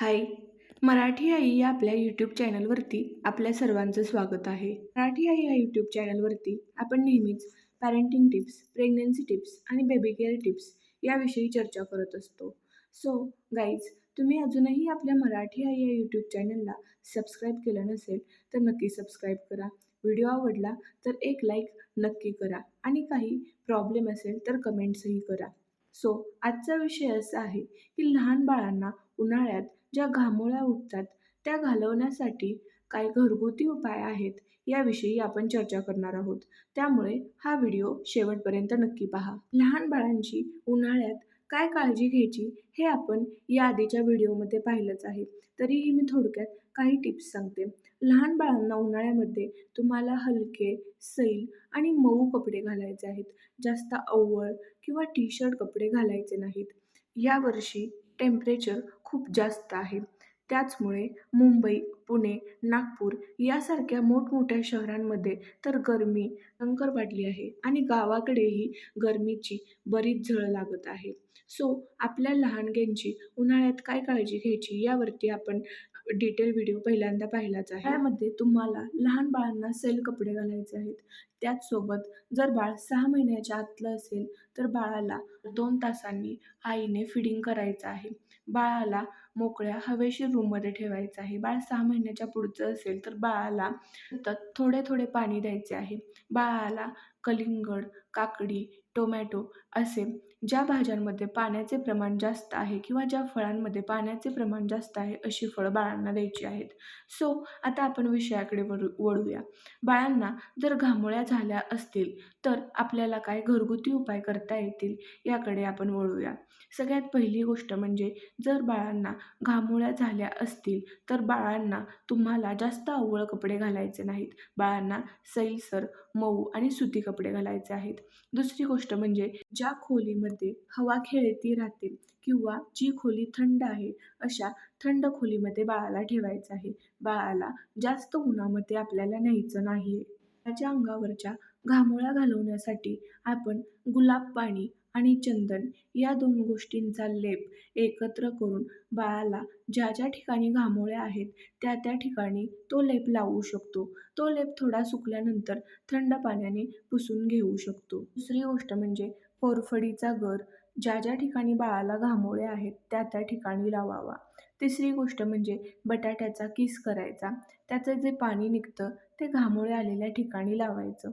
हाय. मराठी आई या आपल्या यूट्यूब चॅनलवरती आपल्या सर्वांचं स्वागत आहे. मराठी आई या यूट्यूब चॅनलवरती आपण नेहमीच पॅरेंटिंग टिप्स प्रेग्नन्सी टिप्स आणि बेबी केअर टिप्स याविषयी चर्चा करत असतो. सो गाईज तुम्ही अजूनही आपल्या मराठी आई या यूट्यूब चॅनलला सबस्क्राईब केलं नसेल तर नक्की सबस्क्राईब करा. व्हिडिओ आवडला तर एक लाईक नक्की करा. आणि काही प्रॉब्लेम असेल तर कमेंट्सही करा. सो आजचा विषय असा आहे की लहान बाळांना उन्हाळ्यात ज्या घामोळ्या उठतात त्या घालवण्यासाठी काय घरगुती उपाय आहेत याविषयी आपण चर्चा करणार आहोत. त्यामुळे हा व्हिडिओ शेवटपर्यंत नक्की पहा. लहान बाळांची उन्हाळ्यात काय काळजी घ्यायची हे आपण या आधीच्या व्हिडिओमध्ये पाहिलंच आहे. तरीही मी थोडक्यात काही टिप्स सांगते. लहान बाळांना उन्हाळ्यामध्ये तुम्हाला हलके सैल आणि मऊ कपडे घालायचे आहेत. जास्त अव्वळ किंवा टी शर्ट कपडे घालायचे नाहीत. यावर्षी टेम्परेचर खूप जास्त आहे. त्याचमुळे मुंबई पुणे नागपूर यासारख्या मोठमोठ्या शहरांमध्ये तर गरमी भयंकर वाढली आहे आणि गावाकडेही गरमीची बरीच झळ लागत आहे. सो आपल्या लहानग्यांची उन्हाळ्यात काय काळजी घ्यायची यावरती आपण डिटेल व्हिडिओ पहिल्यांदा पाहिलाच आहे. त्यामध्ये तुम्हाला लहान बाळांना सेल कपडे घालायचे आहेत. त्याचसोबत जर बाळ सहा महिन्याच्या आतलं असेल तर बाळाला दोन तासांनी आईने फिडिंग करायचं आहे. बाळाला मोकळ्या हवेशीर रूममध्ये ठेवायचं आहे. बाळ सहा महिन्याच्या पुढचं असेल तर बाळाला तर थोडे थोडे पाणी द्यायचे आहे. बाळाला कलिंगड काकडी टोमॅटो असे ज्या भाज्यांमध्ये पाण्याचे प्रमाण जास्त आहे किंवा ज्या फळांमध्ये पाण्याचे प्रमाण जास्त आहे अशी फळं बाळांना द्यायची आहेत. सो आता आपण विषयाकडे वळू वळूया. बाळांना जर घामोळ्या झाल्या असतील तर आपल्याला काय घरगुती उपाय करता येतील याकडे आपण वळूया. सगळ्यात पहिली गोष्ट म्हणजे जर बाळांना घामोळ्या झाल्या असतील तर बाळांना तुम्हाला जास्त आवळ कपडे घालायचे नाहीत. बाळांना सैलसर मऊ आणि सुती कपडे घालायचे आहेत. दुसरी गोष्ट म्हणजे ज्या खोलीमध्ये हवा खेळती राहते किंवा जी खोली थंड आहे अशा थंड खोलीमध्ये बाळाला ठेवायचं आहे. बाळाला जास्त उन्हामध्ये आपल्याला न्यायचं नाही त्याच्या अंगावरच्या घामोळ्या घालवण्यासाठी आपण गुलाब पाणी आणि चंदन या दोन गोष्टींचा लेप एकत्र करून बाळाला ज्या ज्या ठिकाणी घामोळ्या आहेत त्या त्या ठिकाणी तो लेप लावू शकतो. तो लेप थोडा सुकल्यानंतर थंड पाण्याने पुसून घेऊ शकतो. दुसरी गोष्ट म्हणजे कोरफडीचा गर. ज्या ज्या ठिकाणी बाळाला घामोळे आहेत त्या त्या ठिकाणी लावावा. तिसरी गोष्ट म्हणजे बटाट्याचा किस करायचा. त्याचं जे पाणी निघतं ते घामोळे आलेल्या ठिकाणी लावायचं.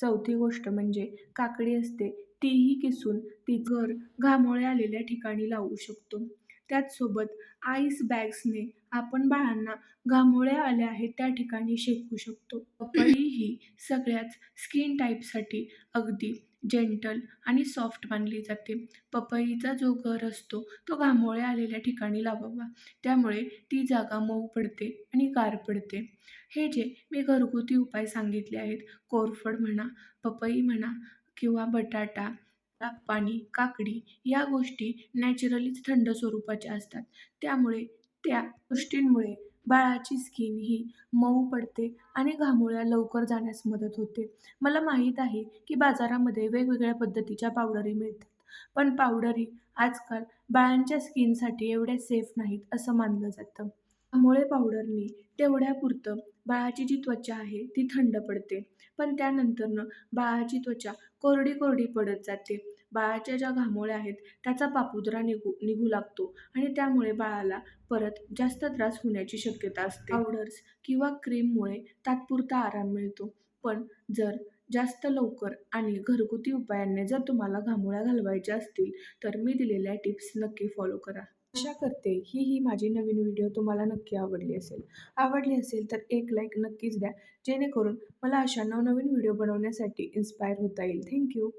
चौथी गोष्ट म्हणजे काकडी असते तीही किसून ती घर घामोळे आलेल्या ठिकाणी लावू शकतो. त्याचसोबत आईस बॅग्सने आपण बाळांना घामोळ्या आल्या आहेत त्या ठिकाणी शेकू शकतो. पपई ही सगळ्याच स्किन टाईपसाठी अगदी जेंटल आणि सॉफ्ट मानली जाते. पपईचा जो घर असतो तो घामोळे आलेल्या ठिकाणी लावावा. त्यामुळे ती जागा मऊ पडते आणि गार पडते. हे जे मी घरगुती उपाय सांगितले आहेत कोरफड म्हणा पपई म्हणा किंवा बटाटा पाणी काकडी या गोष्टी नॅचरलीच थंड स्वरूपाच्या असतात. त्यामुळे त्या गोष्टींमुळे बाळाची स्किन ही मऊ पडते आणि घामोळ्या लवकर जाण्यास मदत होते. मला माहीत आहे की बाजारामध्ये वेगवेगळ्या पद्धतीच्या पावडरी मिळतात पण पावडरी आजकाल बाळांच्या स्किनसाठी एवढ्या सेफ नाहीत असं मानलं जातं. आमोळे पावडरनी तेवढ्यापुरतं बाळाची जी त्वचा आहे ती थंड पडते. पण त्यानंतरनं बाळाची त्वचा कोरडी कोरडी पडत जाते. बाळाच्या ज्या घामोळ्या आहेत त्याचा पापुद्रा निघू निघू लागतो आणि त्यामुळे बाळाला परत जास्त त्रास होण्याची शक्यता असते. पावडर्स किंवा क्रीममुळे तात्पुरता आराम मिळतो. पण जर जास्त लवकर आणि घरगुती उपायांनी जर तुम्हाला घामोळ्या घालवायच्या असतील तर मी दिलेल्या टिप्स नक्की फॉलो करा. आशा करते ही ही माझी नवीन व्हिडिओ तुम्हाला नक्की आवडली असेल. आवडली असेल तर एक लाईक नक्कीच द्या जेणेकरून मला अशा नवनवीन व्हिडिओ बनवण्यासाठी इन्स्पायर होता येईल. थँक्यू